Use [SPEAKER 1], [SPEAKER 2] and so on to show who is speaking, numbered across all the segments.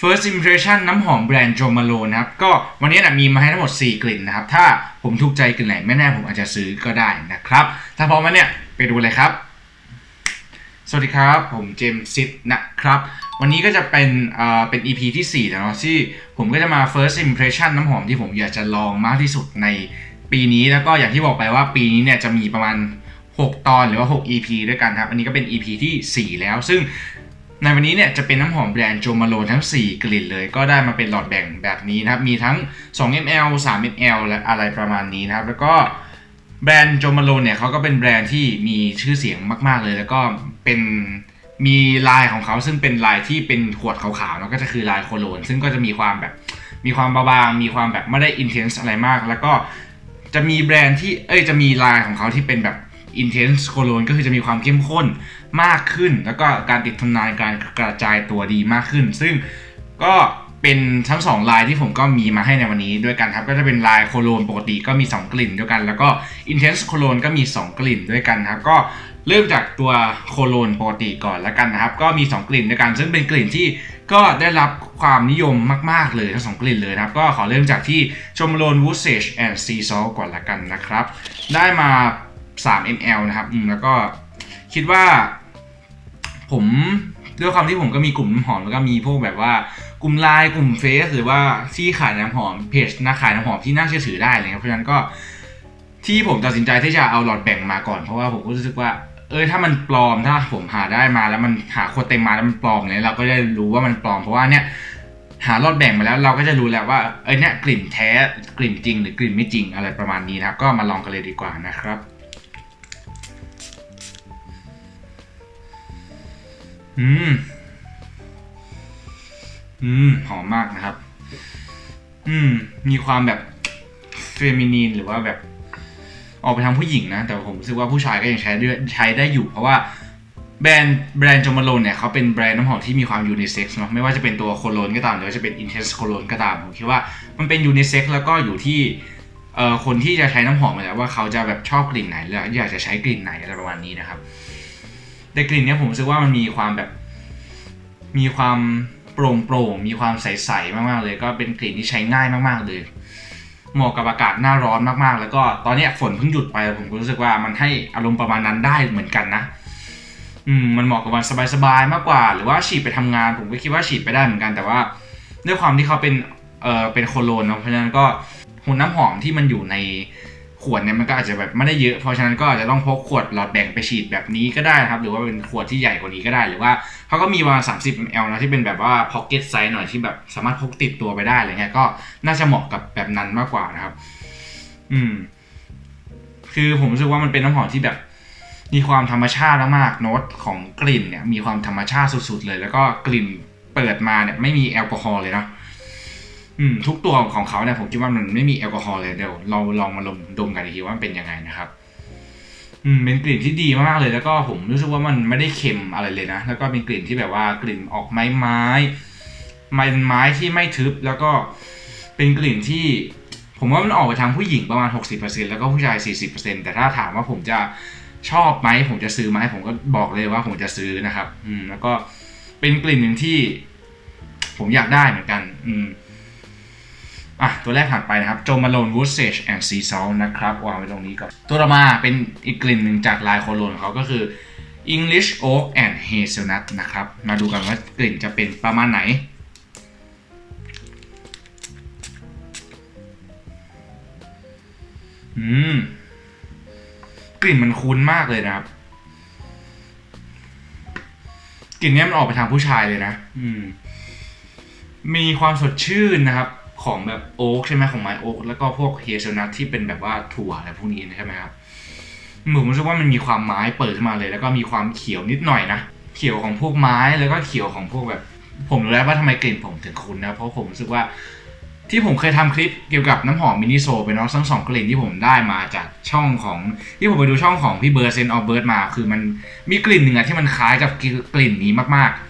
[SPEAKER 1] First Impression น้ำหอมแบรนด์ Jo Malone นะครับ ก็วันนี้นะมีมาให้ทั้งหมด 4 กลิ่นนะครับ ถ้าผมถูกใจกลิ่นไหนไม่แน่ผมอาจจะซื้อก็ได้นะครับ ถ้าพร้อมแล้วเนี่ยไปดูเลยครับ สวัสดีครับ ผมเจมส์ซิดนะครับ วันนี้ก็จะเป็นเอ่อเป็น EP ที่4แล้วเนาะที่ผมก็จะมา First Impression น้ำหอมที่ผมอยากจะลองมากที่สุดในปีนี้แล้วก็อย่างที่บอกไปว่าปีนี้เนี่ยจะมีประมาณ 6 ตอนหรือว่า 6 EP ด้วยกันครับ อันนี้ก็เป็น EP ที่ 4 แล้ว ซึ่ง ในวันนี้เนี่ยจะเป็นน้ำหอมแบรนด์โจมาโลทั้ง 4 กลิ่นเลย ก็ได้มาเป็นหลอดแบ่งแบบนี้นะครับ มีทั้ง 2 ml 3 ml และอะไรประมาณนี้นะครับ แล้วก็แบรนด์โจมาโลเนี่ยเขาก็เป็นแบรนด์ที่มีชื่อเสียงมากๆเลย แล้วก็เป็นมีลายของเขาซึ่งเป็นลายที่เป็นขวดขาวๆเนาะก็จะคือลายโคโลนซึ่งก็จะมีความแบบมีความบางๆมีความแบบไม่ได้อินเทนส์อะไรมาก แล้วก็จะมีแบรนด์ที่เอ้ยจะมีลายของเขาที่เป็นแบบ intense cologne ก็คือจะมีความเข้มข้นมากขึ้น แล้วก็การติดทนนานการกระจายตัวดีมากขึ้น ซึ่งก็เป็นทั้งสองลายที่ผมก็มีมาให้ในวันนี้ด้วยกันครับก็จะเป็นลายโคโลนปกติก็มี 2 กลิ่นด้วยกัน แล้วก็ intense cologne ก็มี 2 กลิ่นด้วยกันครับก็เริ่มจากตัวโคโลนปกติก่อนแล้วกันนะครับ ก็มี 2 กลิ่นด้วยกัน ซึ่งเป็นกลิ่นที่ก็ได้รับความนิยมมาก ๆ เลยทั้งสองกลิ่นเลยครับ ก็ขอเริ่มจากที่ชมโลน Wood Sage and Sea Salt ก่อนละกันนะครับ ได้มา 3 ml นะครับอืมแล้วก็คิดว่า ผมด้วยความที่ผมก็มีกลุ่มน้ำหอมแล้วก็มีพวกแบบว่ากลุ่มไลน์กลุ่มเฟซหรือว่าที่ขายน้ำหอมเพจน่าขายน้ำหอมที่น่าเชื่อถือได้อะไรเงี้ยเพราะฉะนั้นก็ที่ผมตัดสินใจที่จะเอาหลอดแบ่งมาก่อนเพราะว่าผมก็รู้สึกว่า เออถ้ามันปลอมถ้าผมหาได้มาแล้วมันหาคนเต็มมาแล้วมันปลอมเนี่ยเราก็จะรู้ว่ามันปลอมเพราะว่าเนี่ยหาหลอดแบ่งมาแล้วเราก็จะรู้แล้วว่าเออเนี่ยกลิ่นแท้กลิ่นจริง หรือกลิ่นไม่จริงอะไรประมาณนี้นะครับ ก็มาลองกันเลยดีกว่านะครับ อืม อืม หอมมากนะครับ อืม มีความแบบเฟมินีนหรือว่าแบบ ออกไปทางผู้หญิงนะ แต่ผมรู้สึกว่าผู้ชายก็ยังใช้ได้ใช้ได้อยู่ เพราะว่าแบรนด์แบรนด์จอมาโลนเนี่ยเขาเป็นแบรนด์น้ำหอมที่มีความยูนิเซ็กซ์เนาะไม่ว่าจะเป็นตัวโคโลนก็ตามหรือว่าจะเป็นอินเทนส์โคโลนก็ตามผมคิดว่ามันเป็นยูนิเซ็กซ์แล้วก็อยู่ที่เอ่อคนที่จะใช้น้ำหอมมาแล้วว่าเขาจะแบบชอบกลิ่นไหนแล้วอยากจะใช้กลิ่นไหนอะไรประมาณนี้นะครับ แต่กลิ่นเนี้ยผมรู้สึกว่ามันมีความแบบ มีความโปร่งโปร่งมีความใสๆมากๆเลย ก็เป็นกลิ่นที่ใช้ง่ายมากๆเลยเหมาะกับอากาศหน้าร้อนมากๆ แล้วก็ตอนนี้ฝนเพิ่งหยุดไปผมก็รู้สึกว่ามันให้อารมณ์ประมาณนั้นได้เหมือนกันนะ อืมมันเหมาะกับวันสบายๆมากกว่า หรือว่าฉีดไปทำงาน ผมก็คิดว่าฉีดไปได้เหมือนกันแต่ว่าด้วยความที่เขาเป็นเอ่อเป็นโคโลนเนาะเพราะฉะนั้นก็หุ่นน้ำหอมที่มันอยู่ใน ขวดเนี่ยมันก็อาจจะแบบไม่ได้เยอะ เพราะฉะนั้นก็อาจจะต้องพกขวดหลอดแบ่งไปฉีดแบบนี้ก็ได้นะครับ หรือว่าเป็นขวดที่ใหญ่กว่านี้ก็ได้ หรือว่าเขาก็มีประมาณ 30 ml นะที่เป็นแบบว่า pocket size หน่อยที่แบบสามารถพกติดตัวไปได้อะไรเงี้ยก็น่าจะเหมาะกับแบบนั้นมากกว่านะครับ อืม คือผมรู้สึกว่ามันเป็นน้ำหอมที่แบบ มีความธรรมชาติมากๆโน้ตของกลิ่นเนี่ย มีความธรรมชาติสุดๆเลย แล้วก็กลิ่นเปิดมาเนี่ยไม่มีแอลกอฮอล์เลยเนาะ อืมทุกตัวของเขาเนี่ยผมคิดว่ามันไม่มีแอลกอฮอล์เลยเดี๋ยวเราลองมาลมดมกันอีกทีว่ามันเป็นยังไงนะครับ อืมเป็นกลิ่นที่ดีมากเลยแล้วก็ผมรู้สึกว่ามันไม่ได้เค็มอะไรเลยนะ แล้วก็เป็นกลิ่นที่แบบว่ากลิ่นออกไม้ไม้ไม้ไม้ที่ไม่ทึบแล้วก็เป็นกลิ่นที่ ผมว่ามันออกไปทางผู้หญิงประมาณ 60%แล้วก็ผู้ชาย 40%แต่ถ้าถามว่าผมจะชอบไหมผมจะซื้อไหมผมก็บอกเลยว่าผมจะซื้อนะครับ อืม แล้วก็เป็นกลิ่นหนึ่งที่ ผมอยากได้เหมือนกัน อืม อะตัวแรกถัดไปนะครับโจมาโลนวูดเซจแอนด์ซีซอลนะครับวางไว้ตรงนี้ก่อนตัวต่อมาเป็นอีกกลิ่นหนึ่งจากลายโคโลนของเขาก็คือ English Oak and Hazelnut นะครับ มาดูกันว่ากลิ่นจะเป็นประมาณไหน อืม กลิ่นมันคุ้นมากเลยนะครับ กลิ่นนี้มันออกไปทางผู้ชายเลยนะ อืม มีความสดชื่นนะครับ ของแบบโอ๊กใช่ไหมของไม้โอ๊กแล้วก็พวกเฮเซลนัทที่เป็นแบบว่าถั่วอะไรพวกนี้ใช่ไหมครับผมรู้สึกว่ามันมีความไม้เปิดขึ้นมาเลย แล้วก็มีความเขียวนิดหน่อยนะเขียวของพวกไม้แล้วก็เขียวของพวกแบบ ผมรู้แล้วว่าทำไมกลิ่นผมถึงคุ้นนะเพราะผมรู้สึกว่าที่ผมเคยทำคลิปเกี่ยวกับน้ำหอมมินิโซไปเนาะทั้งสองกลิ่นที่ผมได้มาจากช่องของ ที่ผมไปดูช่องของพี่เบิร์ดเซนออฟเบิร์ดมา คือมันมีกลิ่นหนึ่งอะที่มันคล้ายกับกลิ่นนี้มากๆ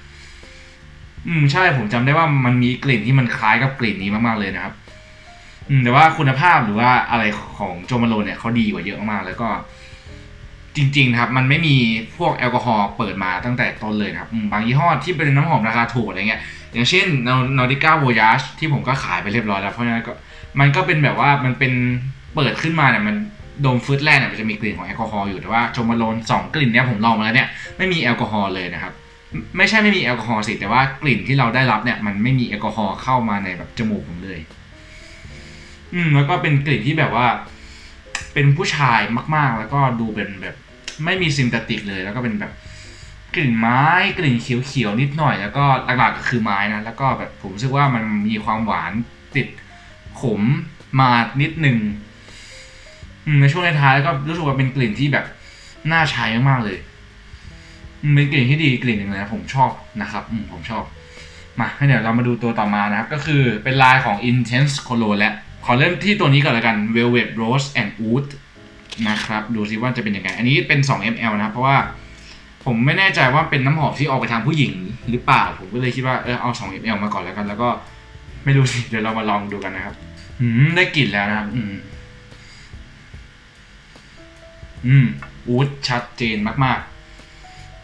[SPEAKER 1] อืมใช่ผมจำได้ว่ามันมีกลิ่นที่มันคล้ายกับกลิ่นนี้มากๆเลยนะครับ อืมแต่ว่าคุณภาพหรือว่าอะไรของโจมาโลเนี่ยเขาดีกว่าเยอะมากๆแล้วก็ จริง ๆ ครับ มันไม่มีพวกแอลกอฮอล์เปิดมาตั้งแต่ต้นเลยครับบางยี่ห้อที่เป็นน้ำหอมราคาถูกอะไรเงี้ยอย่างเช่น Nautica Voyage ที่ผมก็ขายไปเรียบร้อยแล้วเพราะฉะนั้นก็มันก็เป็นแบบว่ามันเป็นเปิดขึ้นมาเนี่ยมันโดมฟืดแรกเนี่ยมันจะมีกลิ่นของแอลกอฮอล์อยู่แต่ว่าโจมาโลนสองกลิ่นเนี้ยผมลองมาแล้วเนี่ยไม่มีแอลกอฮอล์เลยนะครับ ไม่ใช่ไม่มีแอลกอฮอล์สิ แต่ว่ากลิ่นที่เราได้รับเนี่ย มันไม่มีแอลกอฮอล์เข้ามาในแบบจมูกผมเลย อืม แล้วก็เป็นกลิ่นที่แบบว่า เป็นผู้ชายมากๆ แล้วก็ดูเป็นแบบ ไม่มีซิมตติกเลย แล้วก็เป็นแบบกลิ่นไม้กลิ่นเขียวๆนิดหน่อย แล้วก็หลักๆก็คือไม้นะแล้วก็แบบผมรู้สึกว่ามันมีความหวานติดขมมานิดหนึ่งอืมในช่วงท้ายก็รู้สึกว่าเป็นกลิ่นที่แบบน่าใช้มากๆเลย เป็นกลิ่นที่ดีกลิ่นหนึ่งเลยนะผมชอบนะครับอืผมชอบ มาให้เดี๋ยวเรามาดูตัวต่อมานะครับ ก็คือเป็นลายของ Intense Cologne และขอเริ่มที่ตัวนี้ก่อนล้วกัน Velvet Rose and Oud นะครับ ดูซิว่าจะเป็นยังไง อันนี้เป็น 2 ml นะครับ เพราะว่าผมไม่แน่ใจว่าเป็นน้ำหอมที่ออกไปทางผู้หญิงหรือเปล่า ผมก็เลยคิดว่าเออเอา 2 ml มาก่อนแล้วกัน แล้วก็ไม่รู้สิเดี๋ยวเรามาลองดูกันนะครับ อืมได้กลิ่นแล้วนะครับ อืมอืมอูดชัดเจนมากๆ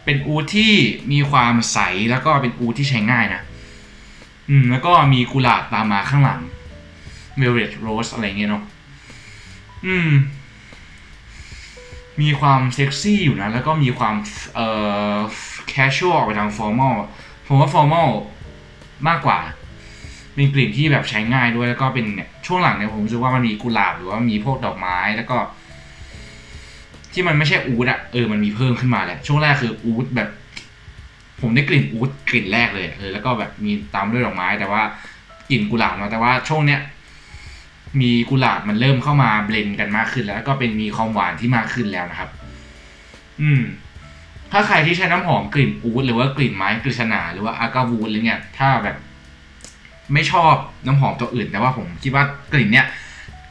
[SPEAKER 1] เป็นอูดที่มีความใสแล้วก็เป็นอูดที่ใช้ง่ายนะ อืม แล้วก็มีกุหลาบตามมาข้างหลัง Velvet Rose อะไรเงี้ยเนาะอืม มีความเซ็กซี่อยู่นะ แล้วก็มีความเอ่อ casual ออกไปทาง formal ผมว่า formal มากกว่าเป็นกลิ่นที่แบบใช้ง่ายด้วยแล้วก็เป็นเนี่ยช่วงหลังเนี่ยผมรู้สึกว่ามันมีกุหลาบหรือว่ามีพวกดอกไม้แล้วก็ ที่มันไม่ใช่อูดอะเออมันมีเพิ่มขึ้นมาแหละช่วงแรกคืออูดแบบ ผมได้กลิ่นอูดกลิ่นแรกเลยเออแล้วก็แบบมีตามด้วยดอกไม้ แต่ว่ากลิ่นกุหลาบเนาแต่ว่าช่วงเนี้ยมีกุหลาบมันเริ่มเข้ามาเบลนกันมากขึ้น แล้วก็เป็นมีความหวานที่มากขึ้นแล้วนะครับ อืม ถ้าใครที่ใช้น้ำหอมกลิ่นอูดหรือว่ากลิ่นไม้กฤษณาหรือว่าอากาวูดอะไรเงี้ยถ้าแบบ ไม่ชอบน้ำหอมตัวอื่น แต่ว่าผมคิดว่ากลิ่นเนี้ย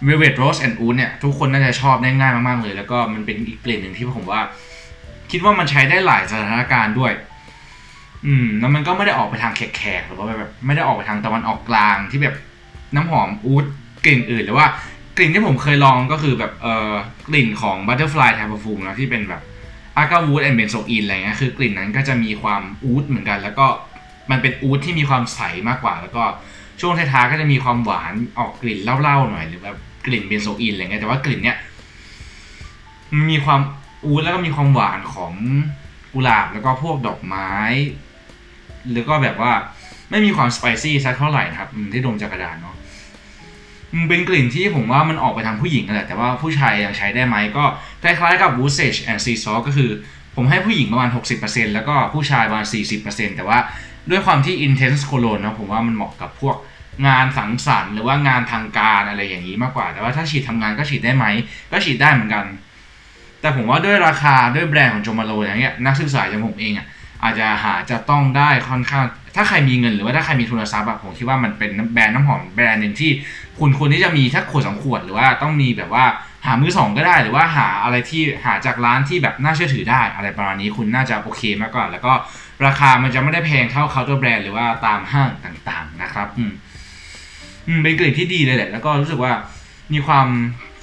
[SPEAKER 1] Velvet Rose and Oud เนี่ยทุกคนน่าจะชอบได้ง่ายมากๆเลย แล้วก็มันเป็นอีกกลิ่นหนึ่งที่ผมว่า คิดว่ามันใช้ได้หลายสถานการณ์ด้วย อืม แล้วมันก็ไม่ได้ออกไปทางแขกๆหรือว่าแบบไม่ได้ออกไปทางตะวันออกกลางที่แบบน้ำหอมอูดกลิ่นอื่นหรือว่ากลิ่นที่ผมเคยลองก็คือแบบเออกลิ่นของ Butterfly Type Perfume นะที่เป็นแบบ a g a w o o d and Benzoin อะไรเงี้ยคือกลิ่นนั้นก็จะมีความอูดเหมือนกัน แล้วก็มันเป็นอูดที่มีความใสมากกว่า แล้วก็ ช่วงท้ายๆก็จะมีความหวานออกกลิ่นเหล้าๆหน่อยหรือแบบกลิ่นเบนโซอินอะไรเงี้ยแต่ว่ากลิ่นเนี้ยมันมีความอูดแล้วก็มีความหวานของกุหลาบแล้วก็พวกดอกไม้ แล้วก็แบบว่าไม่มีความสไปซี่สักเท่าไหร่นะครับที่ดมจากกระดาษเนาะมันเป็นกลิ่นที่ผมว่ามันออกไปทางผู้หญิงนั่นแหละแต่ว่าผู้ชายยังใช้ได้ไหมก็คล้ายๆกับ w o o s a g e and Sea Salt ก็คือผมให้ผู้หญิงประมาณ 60%แล้วก็ผู้ชายประมาณ 40%แต่ว่า ด้วยความที่ intense cologne นะผมว่ามันเหมาะกับพวกงานสังสรรค์หรือว่างานทางการอะไรอย่างนี้มากกว่า แต่ว่าถ้าฉีดทำงานก็ฉีดได้ไหม ก็ฉีดได้เหมือนกัน แต่ผมว่าด้วยราคาด้วยแบรนด์ของโจมาโลอย่างเงี้ยนักศึกษาอย่างผมเองอะอาจจะหาจะต้องได้ค่อนข้าง ถ้าใครมีเงินหรือว่าถ้าใครมีทุนทรัพย์อะผมคิดว่ามันเป็นแบรนด์น้ำหอมแบรนด์หนึ่งที่คุณควรที่จะมีถ้าขวดสองขวดหรือว่าต้องมีแบบว่า หามือสองก็ได้หรือว่าหาอะไรที่หาจากร้านที่แบบน่าเชื่อถือได้ อะไรประมาณนี้คุณน่าจะโอเคมากกว่า แล้วก็ราคามันจะไม่ได้แพงเท่าเคาน์เตอร์แบรนด์หรือว่าตามห้างต่างๆนะครับ อืมอืมเป็นกลิ่นที่ดีเลยแหละ แล้วก็รู้สึกว่ามีความ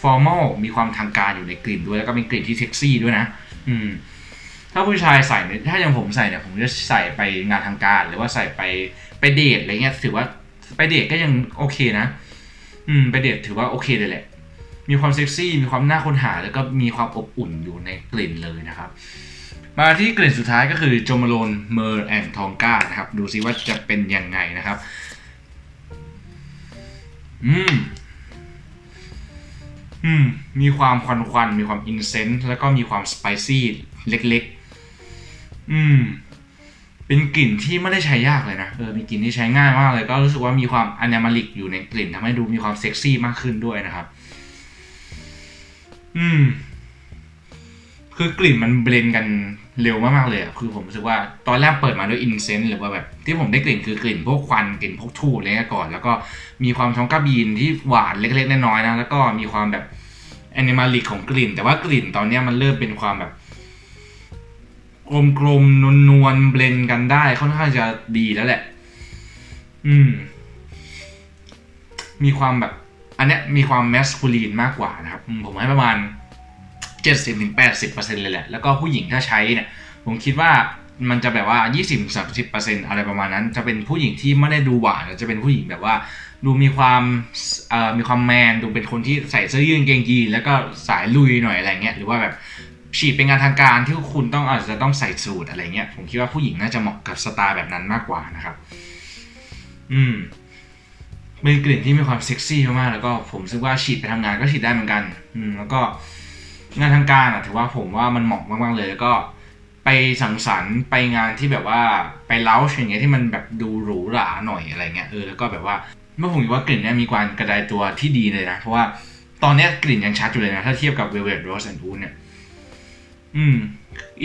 [SPEAKER 1] ฟอร์มอลมีความทางการอยู่ในกลิ่นด้วยแล้วก็เป็นกลิ่นที่เซ็กซี่ด้วยนะ อืม ถ้าผู้ชายใส่ถ้าอย่างผมใส่เนี่ยผมจะใส่ไปงานทางการ หรือว่าใส่ไปไปเดทอะไรเงี้ยถือว่าไปเดทก็ยังโอเคนะ อืม ไปเดทถือว่าโอเคเลยแหละ มีความเซ็กซี่ มีความน่าค้นหา แล้วก็มีความอบอุ่นอยู่ในกลิ่นเลยนะครับ มาที่กลิ่นสุดท้ายก็คือโจมาโลนเมอร์แอนทองกานะครับ ดูซิว่าจะเป็นยังไงนะครับ อืม อืม มีความควันควันมีความอินเซนต์แล้วก็มีความสไปซี่เล็กๆ อืม เป็นกลิ่นที่ไม่ได้ใช้ยากเลยนะ เออเป็นกลิ่นที่ใช้ง่ายมากเลย ก็รู้สึกว่ามีความอน m มาลิกอยู่ในกลิ่นทำให้ดูมีความเซ็กซี่มากขึ้นด้วยนะครับ อืม คือกลิ่นมันเบลนกันเร็วมากๆเลยอะคือผมรู้สึกว่าตอนแรกเปิดมาด้วยอินเซนต์หรือว่าแบบ ที่ผมได้กลิ่นคือกลิ่นพวกควันกลิ่นพวกทูบอะไรเงี้ยก่อน แล้วก็มีความท้องกาบีนที่หวานเล็กๆน้อยๆนะ แล้วก็มีความแบบแอนิมาลิกของกลิ่น แต่ว่ากลิ่นตอนเนี้ยมันเริ่มเป็นความแบบกลมๆนวลๆเบลนกันได้ค่อนข้างจะดีแล้วแหละ อืม มีความแบบ อันนี้มีความแมสคูลีนมากกว่านะครับ ผมให้ประมาณ 70-80%เลยแหละ แล้วก็ผู้หญิงถ้าใช้เนี่ย ผมคิดว่ามันจะแบบว่า 20-30%อะไรประมาณนั้น จะเป็นผู้หญิงที่ไม่ได้ดูหวานจะเป็นผู้หญิงแบบว่า ดูมีความมีความแมน ดูเป็นคนที่ใส่เสื้อยืดเกงยีนแล้วก็สายลุยหน่อยอะไรเงี้ย หรือว่าแบบฉีดเป็นงานทางการที่คุณต้องอาจจะต้องใส่สูทอะไรเงี้ย ผมคิดว่าผู้หญิงน่าจะเหมาะกับสไตล์แบบนั้นมากกว่านะครับ อืม เป็นกลิ่นที่มีความเซ็กซี่มากๆแล้วก็ผมรู้สึกว่าฉีดไปทำงานก็ฉีดได้เหมือนกัน อืมแล้วก็งานทางการอะถือว่าผมว่ามันเหมาะมากๆเลย แล้วก็ไปสังสรรค์ไปงานที่แบบว่าไปเล้าอย่างเงี้ยที่มันแบบดูหรูหราหน่อยอะไรเงี้ยเออแล้วก็แบบว่าเมื่อผมคิดว่ากลิ่นเนี้ยมีการกระจายตัวที่ดีเลยนะ เพราะว่าตอนเนี้ยกลิ่นยังชัดอยู่เลยนะ ถ้าเทียบกับ Velvet Rose and Oud เนี่ยอืม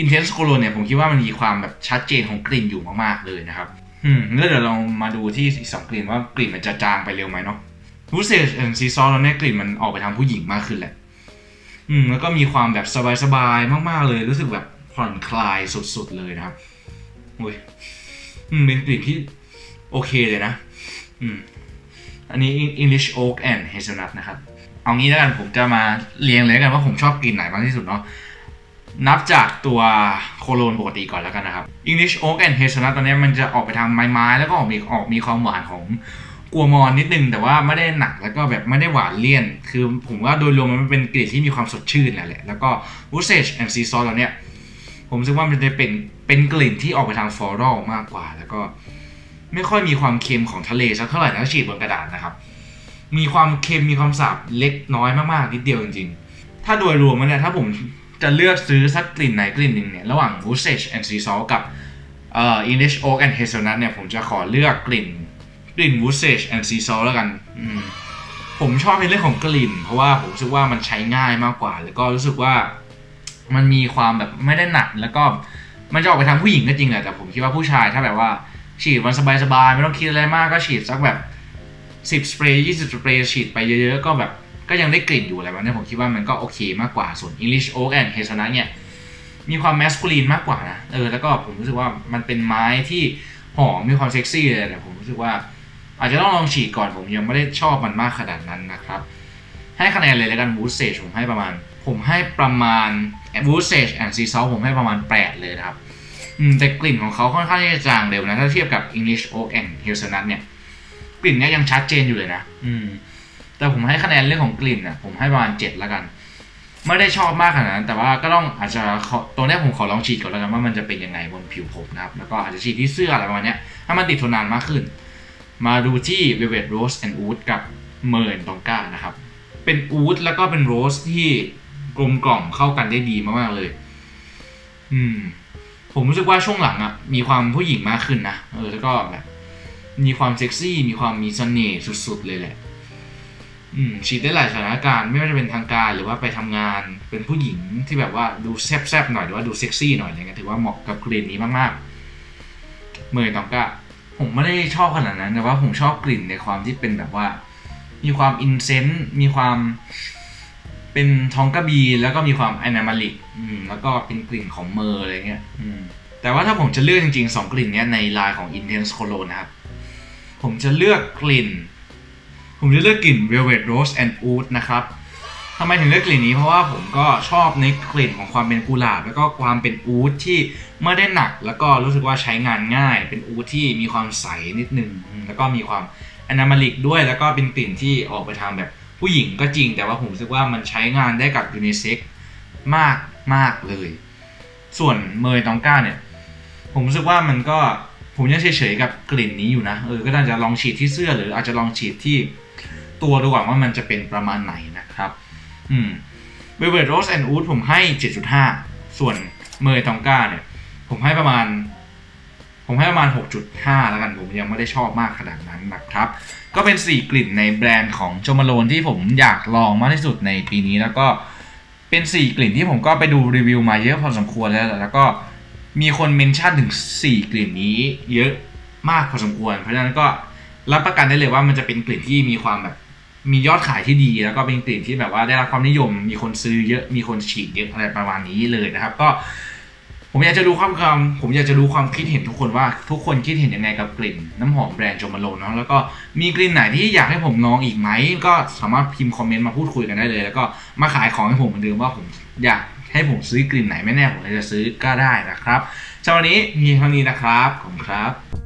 [SPEAKER 1] Intense Cologne เนี่ยผมคิดว่ามันมีความแบบชัดเจนของกลิ่นอยู่มากๆเลยนะครับ อืมแล้วเดี๋ยวเรามาดูที่อีกสองกลิ่นว่ากลิ่นมันจะจางไปเร็วไหมเนาะรูเซจแอนซีซอลแล้วเนี่ยกลิ่นมันออกไปทางผู้หญิงมากขึ้นแหละ อืมแล้วก็มีความแบบสบายๆมากๆเลยรู้สึกแบบผ่อนคลายสุดๆเลยนะครับอุ้ยอืมเป็นกลิ่นที่โอเคเลยนะ อืม อันนี้ English Oak and Hazelnut นะครับ เอางี้แล้วกันผมจะมาเรียงเลยกันว่าผมชอบกลิ่นไหนมากที่สุดเนาะ นับจากตัวโคโลนปกติก่อนแล้วกันนะครับ English Oak and Hazelnut ตอนนี้มันจะออกไปทางไม้ๆแล้วก็ออกมีออกมีความหวานของกัวมอนนิดนึง แต่ว่าไม่ได้หนักแล้วก็แบบไม่ได้หวานเลี่ยน คือผมว่าโดยรวมมันเป็นกลิ่นที่มีความสดชื่นแหละแหละแล้วก็ Usage and Sea Salt แล้วนี่ยผมรู้สึกว่ามันจะเป็นเป็นกลิ่นที่ออกไปทางฟลอรัลมากกว่า แล้วก็ไม่ค่อยมีความเค็มของทะเลสักเท่าไหร่นะฉีดบนกระดาษนะครับ มีความเค็มมีความสาบเล็กน้อยมากๆนิดเดียวจริงๆ ถ้าโดยรวมมันเนี่ยถ้าผม จะเลือกซื้อสักกลิ่นไหนกลิ่นหนึ่งเนี่ยระหว่าง Usage and Sea Salt กับเอ่อ English Oak and Hazelnut เนี่ยผมจะขอเลือกกลิ่นกลิ่น Usage and Sea Salt แล้วกันผมชอบในเรื่องของกลิ่น เพราะว่าผมรู้สึกว่ามันใช้ง่ายมากกว่า แล้วก็รู้สึกว่ามันมีความแบบไม่ได้หนัก แล้วก็มันจะออกไปทางผู้หญิงก็จริงแหละแต่ผมคิดว่าผู้ชายถ้าแบบว่าฉีดวันสบายๆไม่ต้องคิดอะไรมากก็ฉีดสักแบบสิบสเปรย์ยี่สิบสเปรย์ฉีดไปเยอะๆก็แบบ ก็ยังได้กลิ่นอยู่อะไรแบบนี้ผมคิดว่ามันก็โอเคมากกว่าส่วน English Oak and Hazelnut เนี่ยมีความแมสคูลีนมากกว่านะเออแล้วก็ผมรู้สึกว่ามันเป็นไม้ที่หอมมีความเซ็กซี่เลยแต่ผมรู้สึกว่า อาจจะต้องลองฉีดก่อนผมยังไม่ได้ชอบมันมากขนาดนั้นนะครับ ให้คะแนนเลยแล้วกัน Wood Sage ผมให้ประมาณ ผมให้ประมาณ Wood Sage and Sea Salt ผมให้ประมาณ 8 เลยนะครับอืมแต่กลิ่นของเขาค่อนข้างที่จะจางเร็วนะ ถ้าเทียบกับ English Oak and Hazelnut เนี่ย กลิ่นเนี้ยยังชัดเจนอยู่เลยนะ อืม แต่ผมให้คะแนนเรื่องของกลิ่นอะผมให้ประมาณเจ็ดแล้วกัน ไม่ได้ชอบมากขนาดนั้น แต่ว่าก็ต้องอาจจะตัวนี้ผมขอลองฉีดก่อนแล้วกันว่ามันจะเป็นยังไงบนผิวผมนะครับ แล้วก็อาจจะฉีดที่เสื้ออะไรประมาณนี้ให้มันติดทนนานมากขึ้น มาดูที่ Velvet Rose and Oud กับเมอร์นตองก้านะครับ เป็นอูดแล้วก็เป็นโรสที่กลมกล่อมเข้ากันได้ดีมากๆเลย อืม ผมรู้สึกว่าช่วงหลังอะมีความผู้หญิงมากขึ้นนะ เออแล้วก็แบบมีความเซ็กซี่ มีความมีเสน่ห์สุดๆเลยแหละ อืมฉีดได้หลายสถานการณ์ไม่ว่าจะเป็นทางการหรือว่าไปทำงาน เป็นผู้หญิงที่แบบว่าดูแซบๆหน่อยหรือว่าดูเซ็กซี่หน่อยอะไรเงี้ยถือว่าเหมาะกับกลิ่นนี้มากๆเมย์ตองก้าผมไม่ได้ชอบขนาดนั้นแต่ว่าผมชอบกลิ่นในความที่เป็นแบบว่า มีความอินเซนต์มีความเป็นทองกระบี แล้วก็มีความแอนามาลิกอืมแล้วก็เป็นกลิ่นของเมอร์อะไรเงี้ย อืมแต่ว่าถ้าผมจะเลือกจริงๆสองกลิ่นเนี้ยในลายของ Intense Cologne นะครับ ผมจะเลือกกลิ่น ผมจะเลือกกลิ่น Velvet Rose and Oud นะครับทำไมถึงเลือกกลิ่นนี้เพราะว่าผมก็ชอบในกลิ่นของความเป็นกุหลาบ แล้วก็ความเป็นอูดที่ไม่ได้หนัก แล้วก็รู้สึกว่าใช้งานง่าย เป็นอูดที่มีความใสนิดนึง แล้วก็มีความอนามาลิกด้วย แล้วก็เป็นกลิ่นที่ออกไปทางแบบผู้หญิงก็จริง แต่ว่าผมรู้สึกว่ามันใช้งานได้กับยูนิเซ็กมากมากเลย ส่วนเมย์ตองก้าเนี่ย ผมรู้สึกว่ามันก็ผมยังเฉยๆกับกลิ่นนี้อยู่นะเออก็น่าจะลองฉีดที่เสื้อหรืออาจจะลองฉีดที่ ตัวดูก่อนว่ามันจะเป็นประมาณไหนนะครับ อืม Velvet Rose and Oud ผมให้ 7.5 ส่วนเมย์ตองก้าเนี่ย ผมให้ประมาณ ผมให้ประมาณ 6.5 แล้วกัน ผมยังไม่ได้ชอบมากขนาดนั้นนะครับ ก็เป็น 4 กลิ่นในแบรนด์ของโจมาโลนที่ผมอยากลองมากที่สุดในปีนี้แล้วก็เป็น 4 กลิ่นที่ผมก็ไปดูรีวิวมาเยอะพอสมควรแล้ว แล้วก็มีคนเมนชั่นถึง 4 กลิ่นนี้เยอะมากพอสมควร เพราะฉะนั้นก็รับประกันได้เลยว่ามันจะเป็นกลิ่นที่มีความแบบ มียอดขายที่ดีแล้วก็เป็นกลิ่นที่แบบว่าได้รับความนิยม มีคนซื้อเยอะมีคนฉีดเยอะอะไรประมาณนี้เลยนะครับ ก็ ผมอยากจะรู้ความความผมอยากจะรู้ความคิดเห็นทุกคนว่า ทุกคนคิดเห็นยังไงกับกลิ่น น้ำหอมแบรนด์โจมาโลเนาะแล้วก็มีกลิ่นไหนที่อยากให้ผมลองอีกไหมก็สามารถพิมพ์คอมเมนต์มาพูดคุยกันได้เลย แล้วก็มาขายของให้ผมเหมือนเดิมว่าผมอยากให้ผมซื้อกลิ่นไหนไม่แน่ผมจะซื้อก็ได้นะครับสำหรับวันนี้มีเท่านี้นะครับขอบคุณครับ